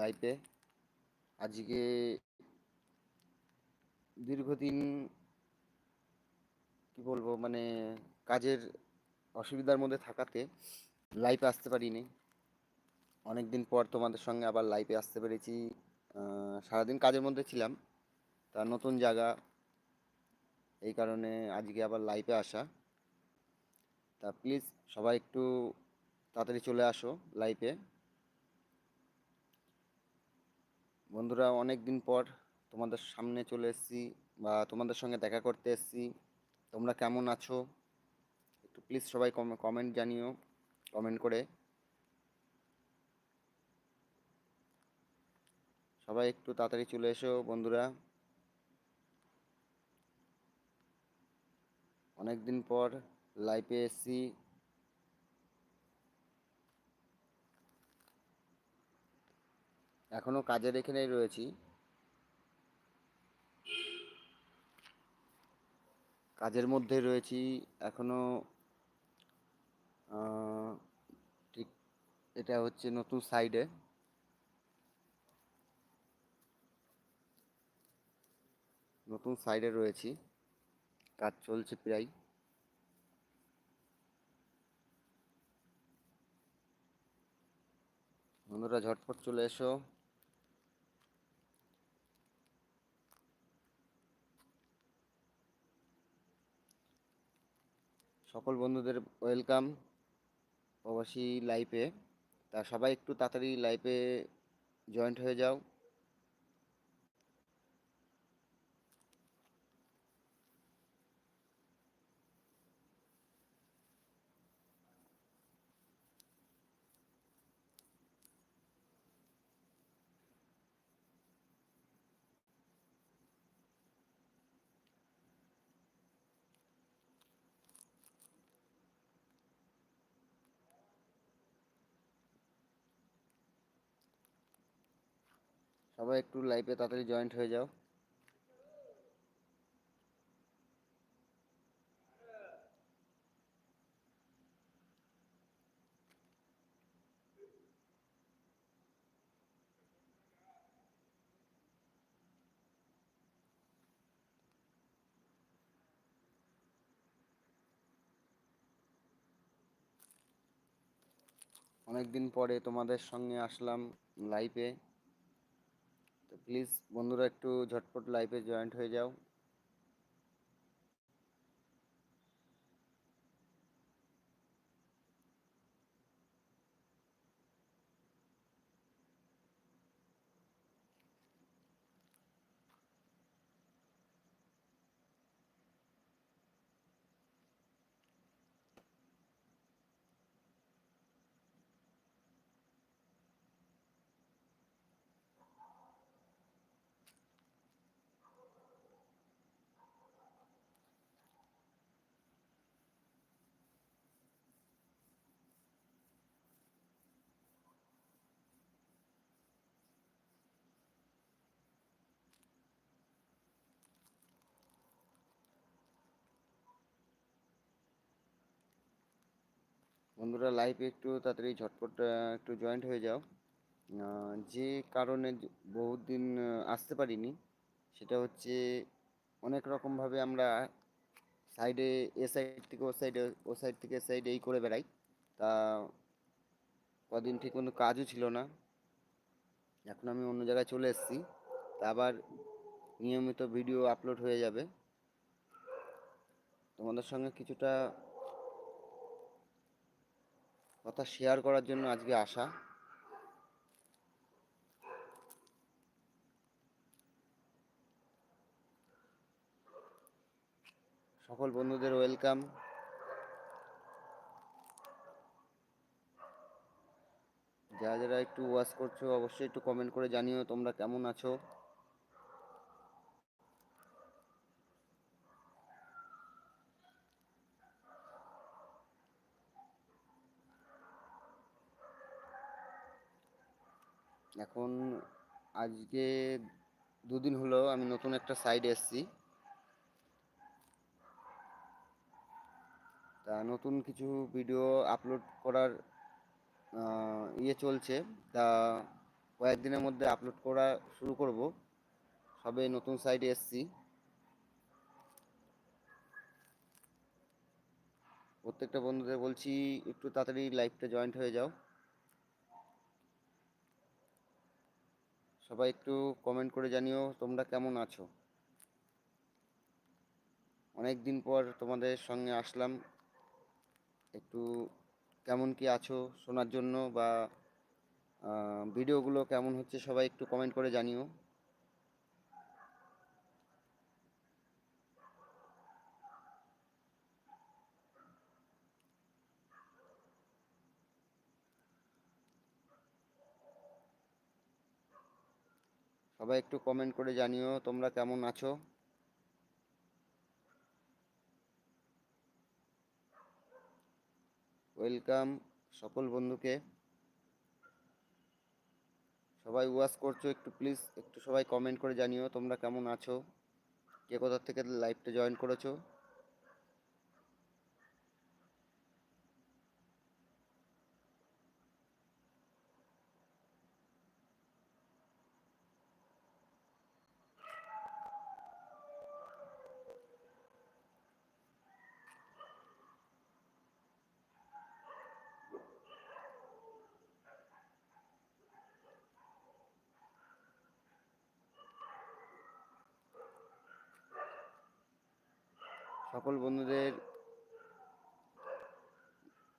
লাইফে। আজকে দীর্ঘদিন কি বলব মানে কাজের অসুবিধার মধ্যে থাকাতে লাইফে আসতে পারিনি। অনেক দিন পর তোমাদের সঙ্গে আবার লাইফে আসতে পেরেছি। সারাদিন কাজের মধ্যে ছিলাম। তার নতুন জায়গা, এই কারণে আজকে আবার লাইফে আসা। তা প্লিজ সবাই একটু তাড়াতাড়ি চলে আসো লাইফে। বন্ধুরা অনেক দিন পর তোমাদের সামনে চলে এসেছি বা তোমাদের সঙ্গে দেখা করতে এসেছি। তোমরা কেমন আছো? একটু প্লিজ সবাই কমেন্ট জানিও কমেন্ট করে। সবাই একটু তাড়াতাড়ি চলে এসো বন্ধুরা। অনেক দিন পর লাইভে এসেছি। এখনও কাজের এখানেই রয়েছি। কাজের মধ্যে রয়েছি এখনও ঠিক এটা হচ্ছে নতুন সাইডে। নতুন সাইডে রয়েছি, কাজ চলছে প্রায়। বন্ধুরা ঝটপট চলে এসো। সকল বন্ধুদের ওয়েলকাম প্রবাসী লাইফে। তা সবাই একটু তাড়াতাড়ি লাইফে জয়েন্ট হয়ে যাও। সবাই একটু লাইভে তাড়াতাড়ি জয়েন্ট হয়ে যাও। অনেকদিন পরে তোমাদের সঙ্গে আসলাম লাইভে প্লিজ বন্ধুরা একটু ঝটপট লাইভে জয়েন্ট হয়ে যাও। বন্ধুরা লাইভে একটু তাড়াতাড়ি ঝটপট একটু জয়েন্ট হয়ে যাও। যে কারণে বহুত দিন আসতে পারিনি, সেটা হচ্ছে অনেক রকমভাবে আমরা সাইডে এ সাইড থেকে ও সাইডে ও সাইড থেকে সাইড এই করে বেড়াই। তা কদিন ঠিক মতো কাজও ছিল না। এখন আমি অন্য জায়গায় চলে এসেছি। তা আবার নিয়মিত ভিডিও আপলোড হয়ে যাবে। তোমাদের সঙ্গে কিছুটা কথা শেয়ার করার জন্য আজকে আসা। সকল বন্ধুদের ওয়েলকাম যারা যারা একটু ওয়াচ করছ, অবশ্যই একটু কমেন্ট করে জানিও তোমরা কেমন আছো। এখন আজকে দুদিন হলো আমি নতুন একটা সাইড এসেছি। তা নতুন কিছু ভিডিও আপলোড করার ইয়ে চলছে। তা কয়েকদিনের মধ্যে আপলোড করা শুরু করব। সবে নতুন সাইটে এসছি। প্রত্যেকটা বন্ধুদের বলছি, একটু তাড়াতাড়ি লাইভটা জয়েন্ট হয়ে যাও। সবাই একটু কমেন্ট করে জানিও, তোমরা কেমন আছো? অনেক দিন পর তোমাদের সঙ্গে আসলাম। একটু কেমন কি আছো শোনার জন্য বা ভিডিওগুলো কেমন হচ্ছে সবাই একটু কমেন্ট করে জানিও। সবাই একটু কমেন্ট করে জানিও, তোমরা কেমন আছো? ওয়েলকাম সকল বন্ধুকে। সবাই ওয়াশ করছ, একটু প্লিজ একটু সবাই কমেন্ট করে জানিও, তোমরা কেমন আছো? কে কোথা থেকে লাইভটা জয়েন করেছ? সকল বন্ধুদের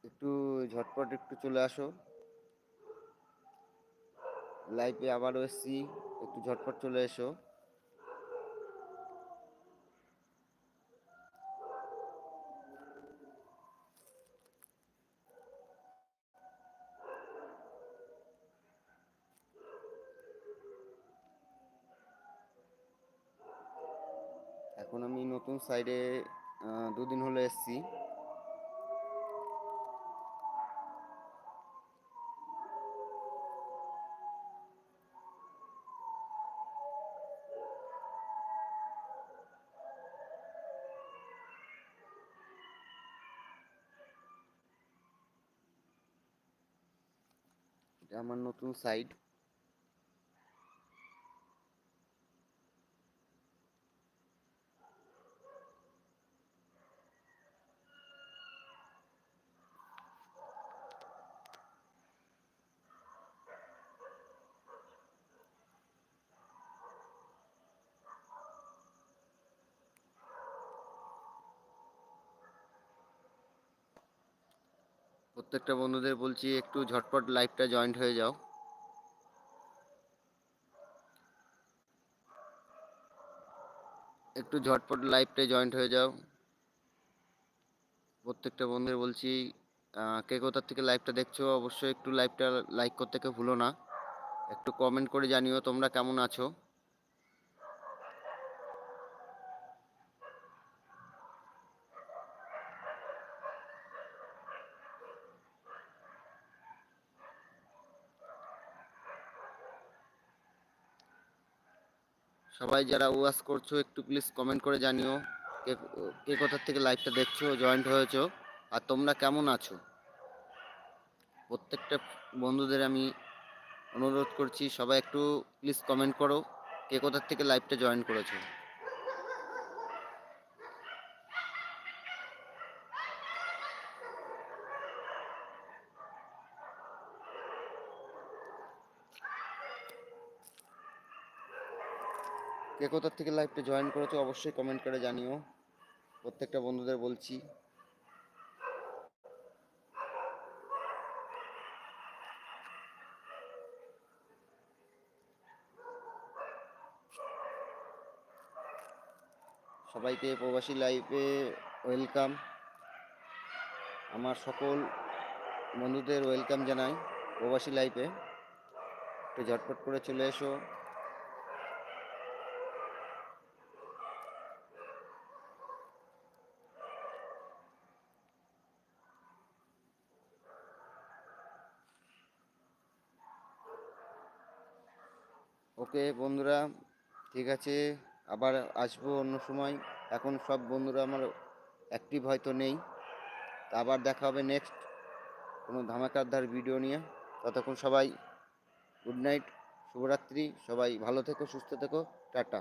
একটু ঝটপট একটু চলে আসো। লাইফে আবারও এসছি, একটু ঝটপট চলে এসো। এখন আমি নতুন সাইডে দুদিন হলো এসছি। আমার নতুন সাইড প্রত্যেকটা বন্ধুদের বলছি, একটু ঝটপট লাইভটা জয়েন্ট হয়ে যাও। একটু ঝটপট লাইভটায় জয়েন্ট হয়ে যাও। প্রত্যেকটা বন্ধুদের বলছি কে কোথার থেকে লাইভটা দেখছ, অবশ্যই একটু লাইভটা লাইক করতে ভুলো না। একটু কমেন্ট করে জানিও তোমরা কেমন আছো। সবাই যারা ওয়াচ করছ, একটু প্লিজ কমেন্ট করে জানিও কে কে কোথার থেকে লাইভটা দেখছ জয়েন্ট হয়েছো, আর তোমরা কেমন আছো? প্রত্যেকটা বন্ধুদের আমি অনুরোধ করছি, সবাই একটু প্লিজ কমেন্ট করো, কে কোথার থেকে লাইভটা জয়েন করেছ? কে কোথার থেকে লাইভটা জয়েন করেছ, অবশ্যই কমেন্ট করে জানিও। প্রত্যেকটা বন্ধুদের বলছি। সবাইকে প্রবাসী লাইভে ওয়েলকাম আমার সকল বন্ধুদের ওয়েলকাম জানাই প্রবাসী লাইফে একটু ঝটপট করে চলে এসো। ওকে, বন্ধুরা, ঠিক আছে, আবার আসব অন্য সময়। এখন সব বন্ধুরা আমার অ্যাক্টিভ হয়তো নেই। আবার দেখা হবে নেক্সট কোনো ধামাকারধার ভিডিও নিয়ে। ততক্ষণ সবাই গুড নাইট শুভরাত্রি, সবাই ভালো থেকো, সুস্থ থেকো, টাটা।